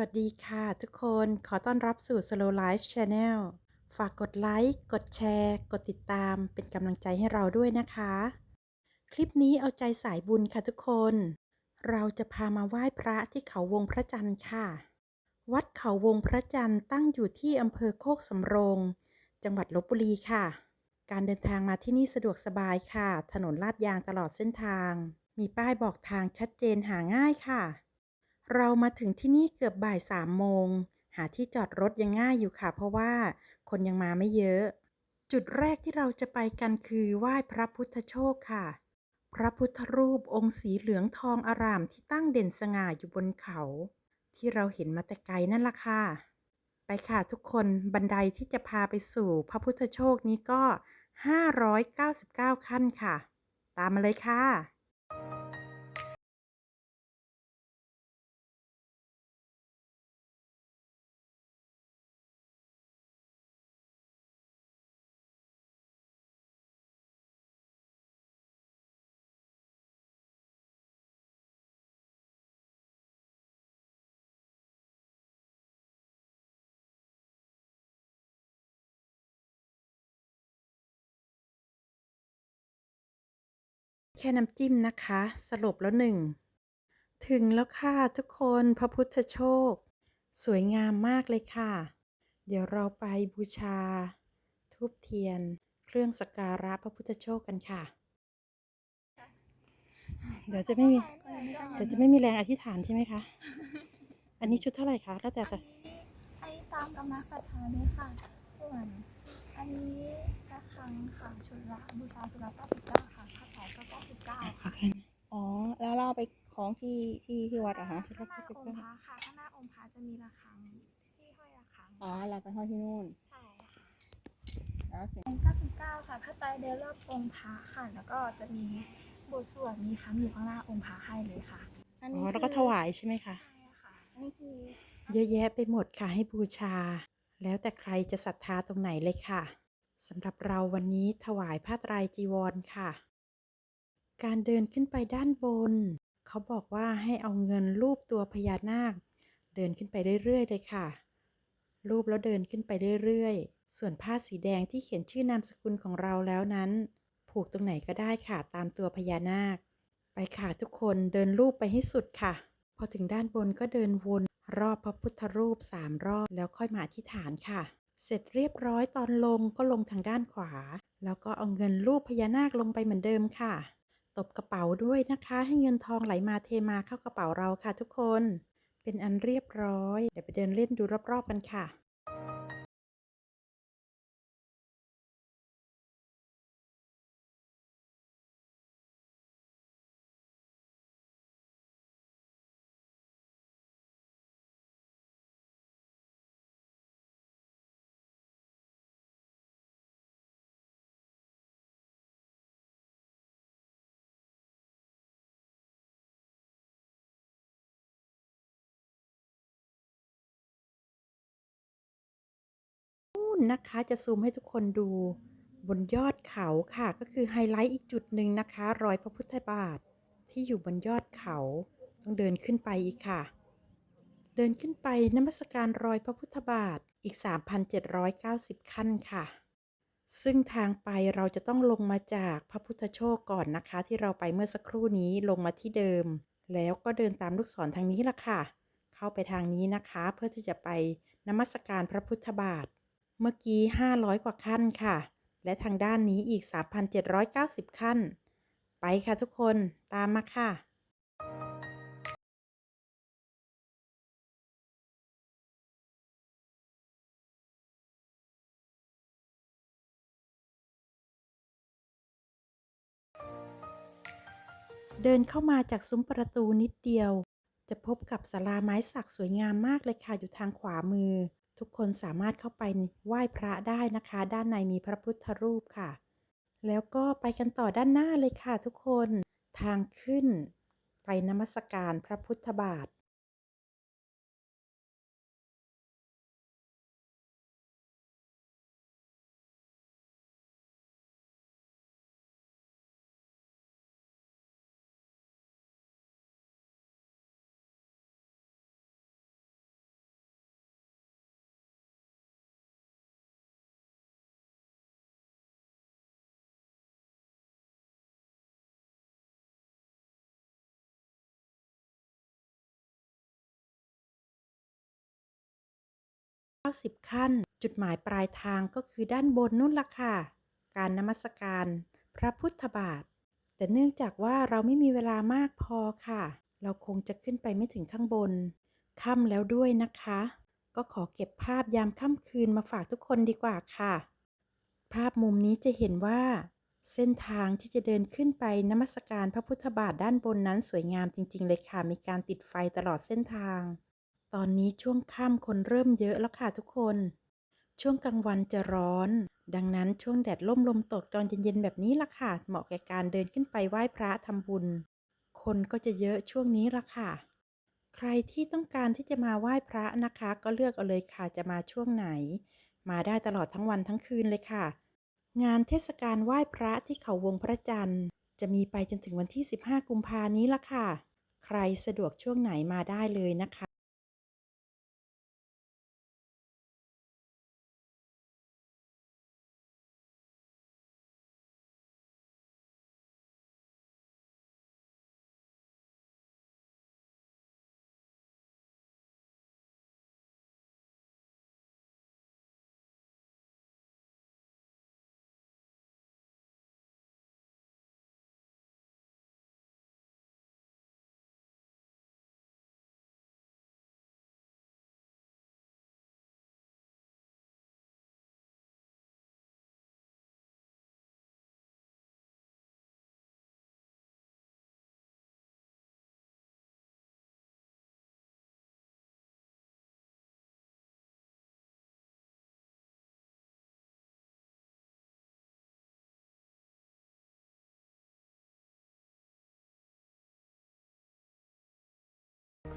วัสดีค่ะทุกคนขอต้อนรับสู่ Slow Life Channel ฝากกดไลค์ กดแชร์ กดติดตามเป็นกำลังใจให้เราด้วยนะคะ คลิปนี้เอาใจสายบุญค่ะทุกคน เราจะพามาไหว้พระที่เขาวงพระจันทร์ค่ะ วัดเขาวงพระจันทร์ตั้งอยู่ที่อำเภอโคกสำโรง จังหวัดลบบุรีค่ะ การเดินทางมาที่นี่สะดวกสบายค่ะ ถนนลาดยางตลอดเส้นทาง มีป้ายบอกทางชัดเจนหาง่ายค่ะ เรามาถึงที่นี่เกือบบ่ายสามโมง หาที่จอดรถยังง่ายอยู่ค่ะ เพราะว่าคนยังมาไม่เยอะ จุดแรกที่เราจะไปกันคือไหว้พระพุทธโชคค่ะ พระพุทธรูปองค์สีเหลืองทองอารามที่ตั้งเด่นสง่าอยู่บนเขา ที่เราเห็นมาแต่ไกลนั่นล่ะค่ะ ไปค่ะทุกคนบันไดที่จะพาไปสู่พระพุทธโชคนี้ก็ 599 ขั้นค่ะ ตามมาเลยค่ะ แค่น้ำจิ้มนะคะสลบแล้วหนึ่ง ถึงแล้วค่ะทุกคนพระพุทธโชค สวยงามมากเลยค่ะ เดี๋ยวเราไปบูชา ทูบเทียน เครื่องสักการะพระพุทธโชคกันค่ะ เดี๋ยวจะไม่มีเดี๋ยวจะไม่มีแรงอธิษฐานใช่ไหมคะ อันนี้ชุดเท่าไหร่คะแล้วแต่แต่ให้ตามกำลังศรัทธาเลยค่ะส่วนอันนี้ระฆังค่ะชุดละบูชาชุดละ99ค่ะผ้าขา วก็99ค่ะอ๋อ แล้วเราเอาไปของที่ที่ที่วัดอะฮะข้างหน้าองค์พระค่ะข้างหน้าองค์พระจะมีระฆังที่ห้อยระฆังอ๋อ เราไปห้อยที่นู่น ใช่ค่ะแล้วเสียงองค์99 ค่ะผ้าไตรเดินรอบองค์พระค่ะ แล้วก็จะมีบทสวดมีคำอยู่ข้างหน้าองค์พระให้เลยค่ะอันอ๋นี้อแล้วก็ถวายใช่ไหมคะ ใช่ค่ะอันนี้คือ เยอะแยะไปหมดค่ะให้บูชา แล้วแต่ใครจะศรัทธาตรงไหนเลยค่ะสำหรับเราวันนี้ถวายผ้าไตรจีวรค่ะ การเดินขึ้นไปด้านบน เขาบอกว่าให้เอาเงินรูปตัวพญานาค เดินขึ้นไปเรื่อยๆเลยค่ะ รูปแล้วเดินขึ้นไปเรื่อยๆ ส่วนผ้าสีแดงที่เขียนชื่อนามสกุลของเราแล้วนั้น ผูกตรงไหนก็ได้ค่ะตามตัวพญานาค ไปค่ะทุกคนเดินรูปไปให้สุดค่ะ พอถึงด้านบนก็เดินวนรอบพระพุทธรูปสามรอบแล้วค่อยมาอธิษฐานค่ะ เสร็จเรียบร้อยตอนลงก็ลงทางด้านขวา แล้วก็เอาเงินรูปพญานาคลงไปเหมือนเดิมค่ะ ตบกระเป๋าด้วยนะคะ ให้เงินทองไหลมาเทมาเข้ากระเป๋าเราค่ะทุกคน เป็นอันเรียบร้อย เดี๋ยวไปเดินเล่นดูรอบๆกันค่ะ นนะคะจะซูมให้ทุกคนดูบนยอดเขาค่ะ ก็คือไฮไลท์อีกจุดหนึ่งนะคะ รอยพระพุทธบาทที่อยู่บนยอดเขาต้องเดินขึ้นไปอีกค่ะ เดินขึ้นไปนมัสการรอยพระพุทธบาทอีก 3,790 ขั้นค่ะ ซึ่งทางไปเราจะต้องลงมาจากพระพุทธโชคก่อนนะคะ ที่เราไปเมื่อสักครู่นี้ลงมาที่เดิม แล้วก็เดินตามลูกศรทางนี้ละค่ะ เข้าไปทางนี้นะคะ เพื่อที่จะไปนมัสการพระพุทธบาท เมื่อกี้ 500 กว่าขั้นค่ะ และทางด้านนี้อีก 3,790 ขั้น ไปค่ะทุกคนตามมาค่ะเดินเข้ามาจากซุ้มประตูนิดเดียว จะพบกับศาลาไม้สักสวยงามมากเลยค่ะอยู่ทางขวามือ ทุกคนสามารถเข้าไปไหว้พระได้นะคะ ด้านในมีพระพุทธรูปค่ะ แล้วก็ไปกันต่อด้านหน้าเลยค่ะทุกคน ทางขึ้นไปนมัสการพระพุทธบาท 90 ขั้น จุดหมายปลายทางก็คือด้านบนนู่นล่ะค่ะ การนมัสการ พระพุทธบาท แต่เนื่องจากว่าเราไม่มีเวลามากพอค่ะ เราคงจะขึ้นไปไม่ถึงข้างบน ค่ำแล้วด้วยนะคะ ก็ขอเก็บภาพยามค่ำคืนมาฝากทุกคนดีกว่าค่ะ ภาพมุมนี้จะเห็นว่า เส้นทางที่จะเดินขึ้นไปนมัสการพระพุทธบาทด้านบนนั้นสวยงามจริง ๆ เลยค่ะ มีการติดไฟตลอดเส้นทาง ตอนนี้ช่วงค่ำคนเริ่มเยอะแล้วค่ะทุกคน ช่วงกลางวันจะร้อน ดังนั้นช่วงแดดล่มลมตกตอนเย็นๆแบบนี้ล่ะค่ะ เหมาะแก่การเดินขึ้นไปไหว้พระทำบุญ คนก็จะเยอะช่วงนี้ล่ะค่ะ ใครที่ต้องการที่จะมาไหว้พระนะคะ ก็เลือกเอาเลยค่ะจะมาช่วงไหน มาได้ตลอดทั้งวันทั้งคืนเลยค่ะ งานเทศกาลไหว้พระที่เขาวงพระจันทร์ จะมีไปจนถึงวันที่ 15 กุมภานี้ล่ะค่ะ ใครสะดวกช่วงไหนมาได้เลยนะคะ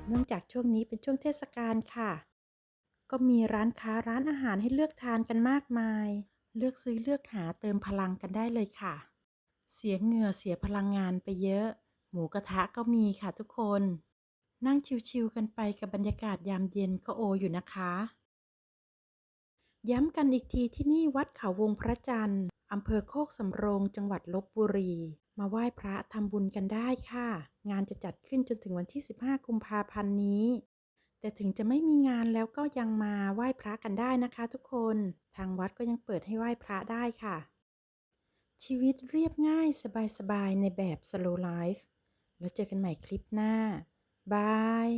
เนื่องจากช่วงนี้เป็นช่วงเทศกาลค่ะ ก็มีร้านค้าร้านอาหารให้เลือกทานกันมากมาย เลือกซื้อเลือกหาเติมพลังกันได้เลยค่ะ เสียเหงื่อเสียพลังงานไปเยอะ หมูกระทะก็มีค่ะทุกคน นั่งชิวๆกันไปกับบรรยากาศยามเย็นก็โออยู่นะคะ ย้ำกันอีกทีที่นี่วัดเขาวงพระจันทร์อำเภอโคกสำโรงจังหวัดลบบุรี มาไหว้พระทำบุญกันได้ค่ะ งานจะจัดขึ้นจนถึงวันที่ 15 กุมภาพันธ์นี้ แต่ถึงจะไม่มีงานแล้วก็ยังมาไหว้พระกันได้นะคะ ทุกคน ทางวัดก็ยังเปิดให้ไหว้พระได้ค่ะ ชีวิตเรียบง่ายสบายๆในแบบ slow life แล้วเจอกันใหม่คลิปหน้าบาย